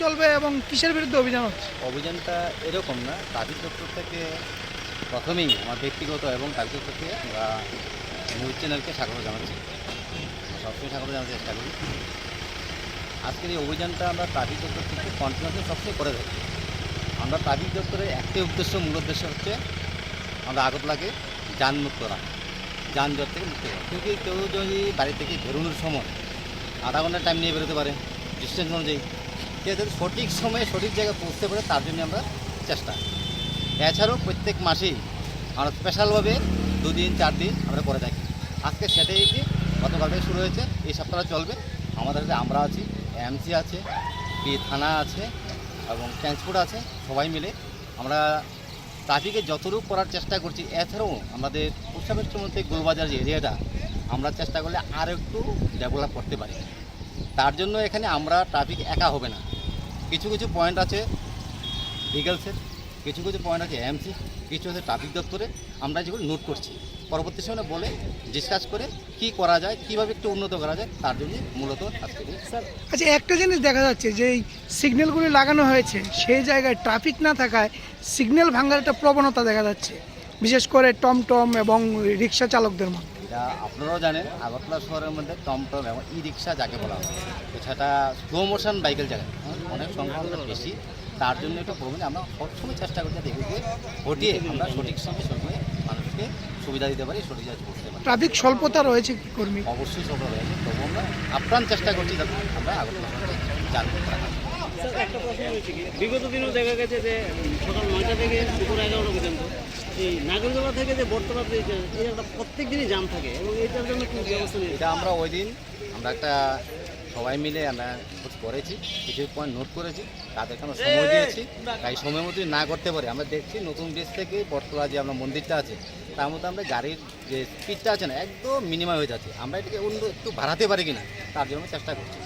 চলবে এবং কিসের বিরুদ্ধে অভিযান হচ্ছে? অভিযানটা এরকম না। ট্রাফিক দপ্তর থেকে প্রথমেই, আমার ব্যক্তিগত এবং ট্রাফিক দপ্তর থেকে আমরা নিউজ চ্যানেলকে স্বাগত জানাচ্ছি। সবসময় স্বাগত জানাতে চেষ্টা করি। আজকের এই অভিযানটা আমরা ট্রাফিক দপ্তর থেকে কন্টিনিউসলি সবসময় করে থাকি। আমরা ট্রাফিক দপ্তরের একটাই উদ্দেশ্য, মূল উদ্দেশ্য হচ্ছে আমরা আগতলাকে যানমুক্ত রাখা যানজট থেকে মুক্ত করা কিন্তু কেউ যদি বাড়ি থেকে বেরোনোর সময় আধা ঘণ্টা টাইম নিয়ে বেরোতে পারে ডিস্টেন্স অনুযায়ী। যাতে সঠিক সময়ে সঠিক জায়গায় পৌঁছতে পারে, তার জন্য আমরা চেষ্টা। এছাড়াও প্রত্যেক মাসেই আমরা স্পেশালভাবে দুদিন চার দিন আমরা করে থাকি। আজকে সেটাই কি? গতকাল থেকে শুরু হয়েছে, এই সপ্তাহটা চলবে। আমাদের কাছে আমরা আছি এমসি আছে পি থানা আছে, এবং ট্রান্সপোর্ট আছে, সবাই মিলে। আমরা ট্রাফিকে যতটুকু করার চেষ্টা করছি, এছাড়াও আমাদের উৎসবের মধ্যে গোলবাজার যে এরিয়াটা আমরা চেষ্টা করলে আর একটু ডেভেলপ করতে পারি। তার জন্য এখানে আমরা ট্রাফিক একা হবে না। কিছু কিছু পয়েন্ট আছে ভিগেলসের কিছু কিছু পয়েন্ট আছে এমসি কিছু আছে ট্রাফিক দপ্তরে। আমরা যেগুলো নোট করছি পরবর্তী সময় বলে ডিসকাস করে কি করা যায় কীভাবে একটু উন্নত করা যায় তার জন্য মূলত আজকে আচ্ছা একটা জিনিস দেখা যাচ্ছে যে এই সিগন্যালগুলি লাগানো হয়েছে সেই জায়গায় ট্রাফিক না থাকায় সিগন্যাল ভাঙার একটা প্রবণতা দেখা যাচ্ছে। বিশেষ করে টমটম এবং রিক্সা চালকদের মধ্যে। এটা আপনারাও জানেন আগরতলা শহরের মধ্যে টমটম এবং ই রিক্সা যাকে বলা হয় এছাড়া স্লো মোশন বাইকের জায়গায় অনেক সংখ্যা বেশি তার জন্য একটু প্রবলেম আমরা সবসময় চেষ্টা করছি যাতে এগুলোকে ঘটিয়ে আমরা সঠিক সময় সময়ে মানুষকে সুবিধা দিতে পারি সঠিক জায়গায় পৌঁছতে পারি। ট্রাফিক স্বল্পতা রয়েছে কি কর্মী? অবশ্যই সফল রয়েছে তবু আমরা আপ্রাণ চেষ্টা করছি যাতে আমরা আগরতলা করতে যায়। স্যার একটা প্রশ্ন হয়েছে কি? বিগত দিনেও দেখা গেছে যে সকাল নয়টা থেকে দুপুর এগারোটা পর্যন্ত এই নাগরদোলা থেকে যে বর্তমান এই একটা প্রত্যেক দিনই জাম থাকে এবং এটার জন্য কি ব্যবস্থা নিয়েছে এটা আমরা ওই দিন আমরা একটা সবাই মিলে আমরা করেছি, কিছু পয়েন্ট নোট করেছি তাদের কোনো সময় দিয়েছি, তাই সময় মতো না করতে পারি, আমরা দেখছি নতুন ব্রিজ থেকে বটতলা যে আমরা মন্দিরটা আছে, তার মধ্যে আমরা গাড়ির যে স্পিডটা আছে না, একদম মিনিমাম হয়ে যাচ্ছে। আমরা এটাকে অন্য একটু বাড়াতে পারি কিনা, তার জন্য চেষ্টা করছি।